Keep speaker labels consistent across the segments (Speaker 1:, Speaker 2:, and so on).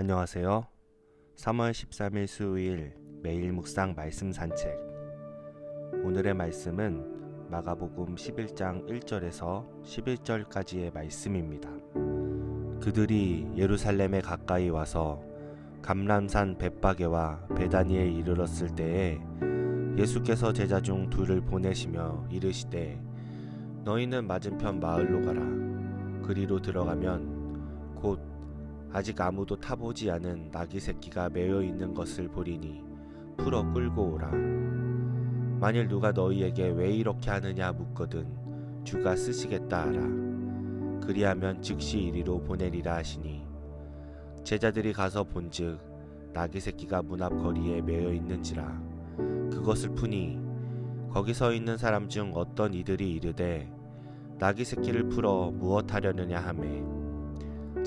Speaker 1: 안녕하세요. 3월 13일 수요일 매일 묵상 말씀 산책. 오늘의 말씀은 마가복음 11장 1절에서 11절까지의 말씀입니다. 그들이 예루살렘에 가까이 와서 감람산 벳바게와 베다니에 이르렀을 때에 예수께서 제자 중 둘을 보내시며 이르시되 너희는 맞은편 마을로 가라. 그리로 들어가면 곧 아직 아무도 타보지 않은 나귀 새끼가 매여 있는 것을 보리니 풀어 끌고 오라. 만일 누가 너희에게 왜 이렇게 하느냐 묻거든 주가 쓰시겠다 하라. 그리하면 즉시 이리로 보내리라 하시니 제자들이 가서 본즉 나귀 새끼가 문 앞 거리에 매여 있는지라 그것을 푸니 거기 서 있는 사람 중 어떤 이들이 이르되 나귀 새끼를 풀어 무엇하려느냐 하매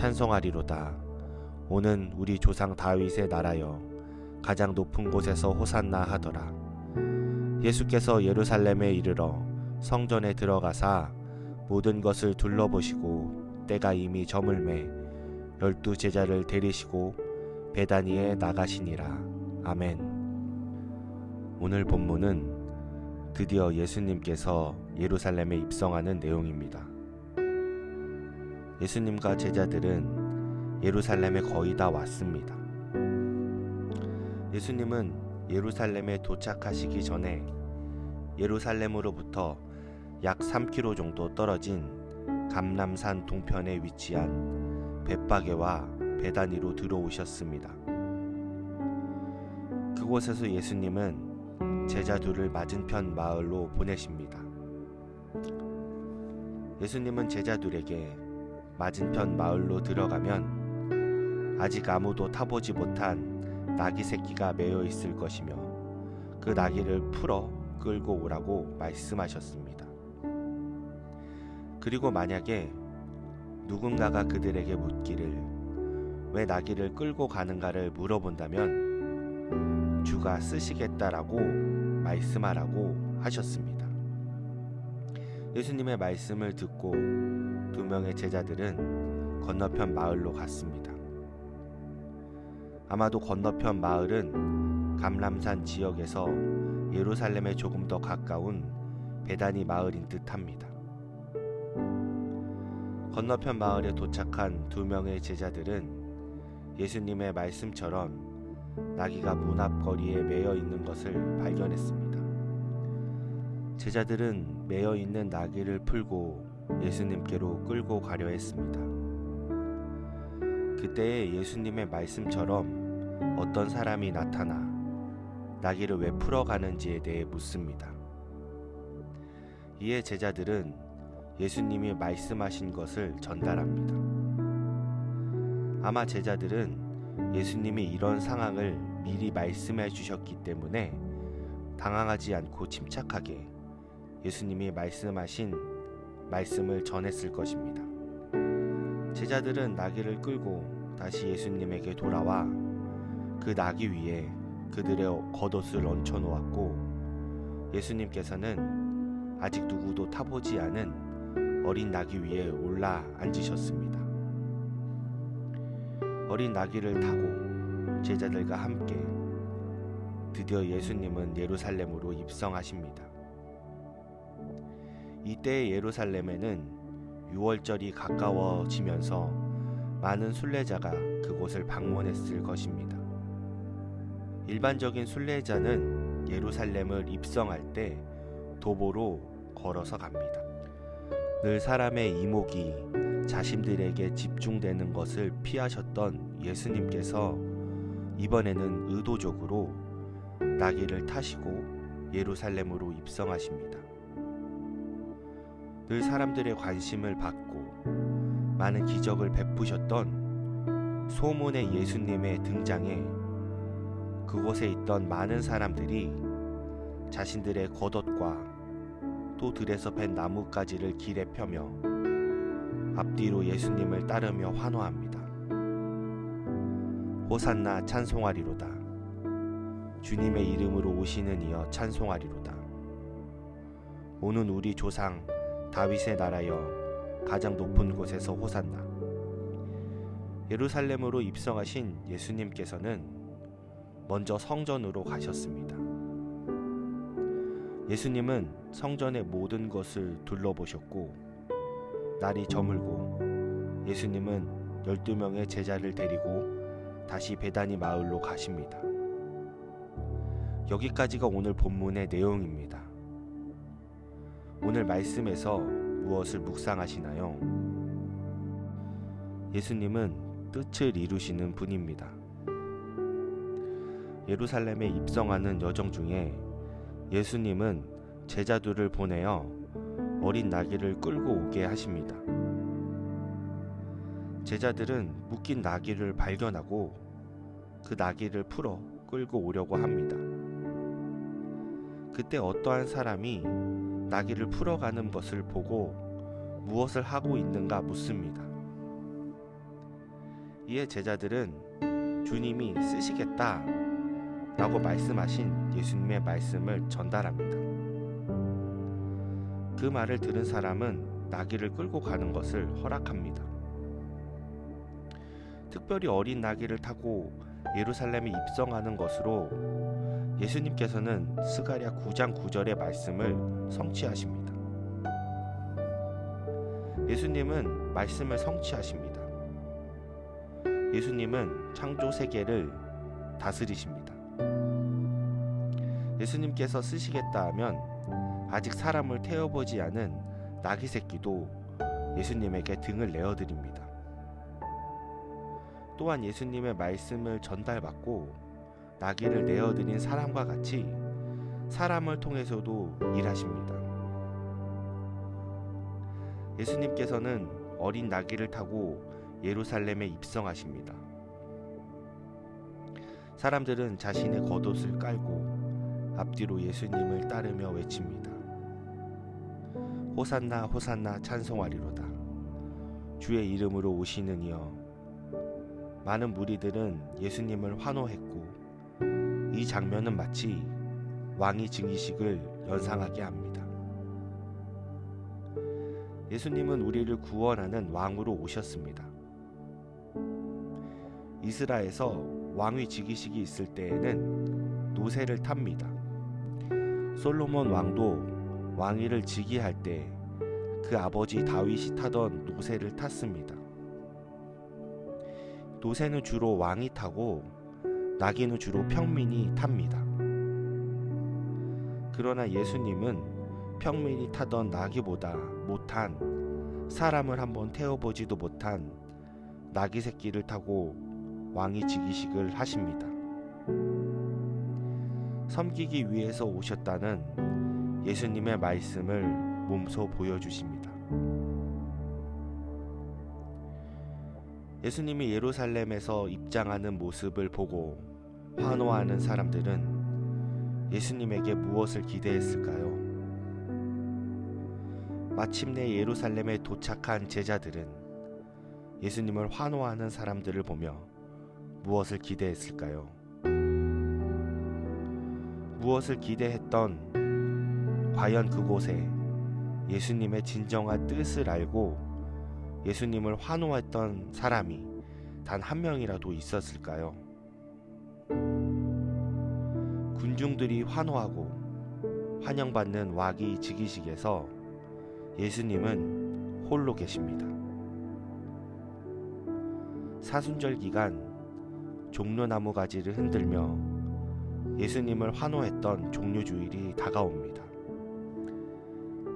Speaker 1: 찬송하리로다. 오는 우리 조상 다윗의 나라여 가장 높은 곳에서 호산나 하더라. 예수께서 예루살렘에 이르러 성전에 들어가사 모든 것을 둘러보시고 때가 이미 저물매 열두 제자를 데리시고 베다니에 나가시니라. 아멘. 오늘 본문은 드디어 예수님께서 예루살렘에 입성하는 내용입니다. 예수님과 제자들은 예루살렘에 거의 다 왔습니다. 예수님은 예루살렘에 도착하시기 전에 예루살렘으로부터 약 3km 정도 떨어진 감람산 동편에 위치한 벳바게와 베다니로 들어오셨습니다. 그곳에서 예수님은 제자 둘을 맞은편 마을로 보내십니다. 예수님은 제자 둘에게 맞은편 마을로 들어가면 아직 아무도 타보지 못한 나귀 새끼가 매여 있을 것이며 그 나귀를 풀어 끌고 오라고 말씀하셨습니다. 그리고 만약에 누군가가 그들에게 묻기를 왜 나귀를 끌고 가는가를 물어본다면 주가 쓰시겠다라고 말씀하라고 하셨습니다. 예수님의 말씀을 듣고 두 명의 제자들은 건너편 마을로 갔습니다. 아마도 건너편 마을은 감람산 지역에서 예루살렘에 조금 더 가까운 베다니 마을인 듯합니다. 건너편 마을에 도착한 두 명의 제자들은 예수님의 말씀처럼 나귀가 문 앞 거리에 매여 있는 것을 발견했습니다. 제자들은 매여 있는 나귀를 풀고 예수님께로 끌고 가려 했습니다. 그때에 예수님의 말씀처럼 어떤 사람이 나타나 나귀를 왜 풀어가는지에 대해 묻습니다. 이에 제자들은 예수님이 말씀하신 것을 전달합니다. 아마 제자들은 예수님이 이런 상황을 미리 말씀해 주셨기 때문에 당황하지 않고 침착하게 예수님이 말씀하신 말씀을 전했을 것입니다. 제자들은 나귀를 끌고 다시 예수님에게 돌아와 그 나귀 위에 그들의 겉옷을 얹혀 놓았고 예수님께서는 아직 누구도 타보지 않은 어린 나귀 위에 올라 앉으셨습니다. 어린 나귀를 타고 제자들과 함께 드디어 예수님은 예루살렘으로 입성하십니다. 이때 예루살렘에는 6월절이 가까워지면서 많은 순례자가 그곳을 방문했을 것입니다. 일반적인 순례자는 예루살렘을 입성할 때 도보로 걸어서 갑니다. 늘 사람의 이목이 자신들에게 집중되는 것을 피하셨던 예수님께서 이번에는 의도적으로 나귀를 타시고 예루살렘으로 입성하십니다. 늘 사람들의 관심을 받고 많은 기적을 베푸셨던 소문의 예수님의 등장에 그곳에 있던 많은 사람들이 자신들의 겉옷과 또 들에서 벤 나뭇가지를 길에 펴며 앞뒤로 예수님을 따르며 환호합니다. 호산나 찬송하리로다. 주님의 이름으로 오시는 이여 찬송하리로다. 오는 우리 조상 다윗의 나라여 가장 높은 곳에서 호산나. 예루살렘으로 입성하신 예수님께서는 먼저 성전으로 가셨습니다. 예수님은 성전의 모든 것을 둘러보셨고 날이 저물고 예수님은 12명의 제자를 데리고 다시 베다니 마을로 가십니다. 여기까지가 오늘 본문의 내용입니다. 오늘 말씀에서 무엇을 묵상하시나요? 예수님은 뜻을 이루시는 분입니다. 예루살렘에 입성하는 여정 중에 예수님은 제자들을 보내어 어린 나귀를 끌고 오게 하십니다. 제자들은 묶인 나귀를 발견하고 그 나귀를 풀어 끌고 오려고 합니다. 그때 어떠한 사람이 나귀를 풀어가는 것을 보고 무엇을 하고 있는가 묻습니다. 이에 제자들은 주님이 쓰시겠다 라고 말씀하신 예수님의 말씀을 전달합니다. 그 말을 들은 사람은 나귀를 끌고 가는 것을 허락합니다. 특별히 어린 나귀를 타고 예루살렘에 입성하는 것으로 예수님께서는 스가랴 9장 9절의 말씀을 성취하십니다. 예수님은 말씀을 성취하십니다. 예수님은 창조 세계를 다스리십니다. 예수님께서 쓰시겠다 하면 아직 사람을 태워보지 않은 나귀 새끼도 예수님에게 등을 내어드립니다. 또한 예수님의 말씀을 전달받고 나귀를 내어드린 사람과 같이 사람을 통해서도 일하십니다. 예수님께서는 어린 나귀를 타고 예루살렘에 입성하십니다. 사람들은 자신의 겉옷을 깔고 앞뒤로 예수님을 따르며 외칩니다. 호산나 호산나 찬송하리로다. 주의 이름으로 오시는 이여. 많은 무리들은 예수님을 환호했고 이 장면은 마치 왕이 증이식을 연상하게 합니다. 예수님은 우리를 구원하는 왕으로 오셨습니다. 이스라엘에서 왕위 즉위식이 있을 때에는 노새를 탑니다. 솔로몬 왕도 왕위를 즉위할 때 그 아버지 다윗이 타던 노새를 탔습니다. 노새는 주로 왕이 타고 나귀는 주로 평민이 탑니다. 그러나 예수님은 평민이 타던 나귀보다 못한 사람을 한번 태워보지도 못한 나귀 새끼를 타고 왕이 즉위식을 하십니다. 섬기기 위해서 오셨다는 예수님의 말씀을 몸소 보여주십니다. 예수님이 예루살렘에서 입장하는 모습을 보고 환호하는 사람들은 예수님에게 무엇을 기대했을까요? 마침내 예루살렘에 도착한 제자들은 예수님을 환호하는 사람들을 보며 무엇을 기대했을까요? 무엇을 기대했던 과연 그곳에 예수님의 진정한 뜻을 알고 예수님을 환호했던 사람이 단 한 명이라도 있었을까요? 군중들이 환호하고 환영받는 와기 즉위식에서 예수님은 홀로 계십니다. 사순절 기간 종려나무 가지를 흔들며 예수님을 환호했던 종료주일이 다가옵니다.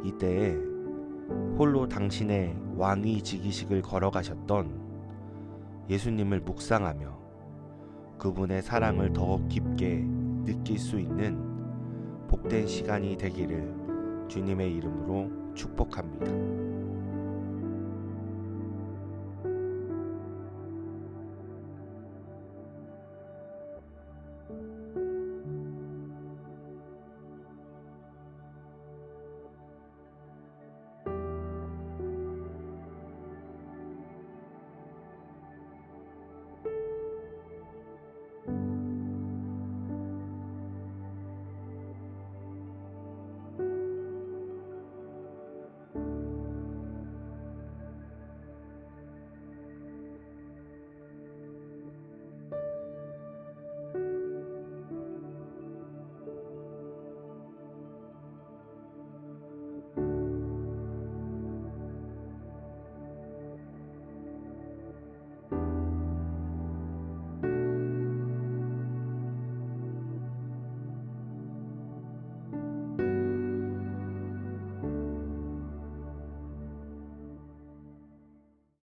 Speaker 1: 이때에 홀로 당신의 왕위 즉위식을 걸어가셨던 예수님을 묵상하며 그분의 사랑을 더욱 깊게 느낄 수 있는 복된 시간이 되기를 주님의 이름으로 축복합니다.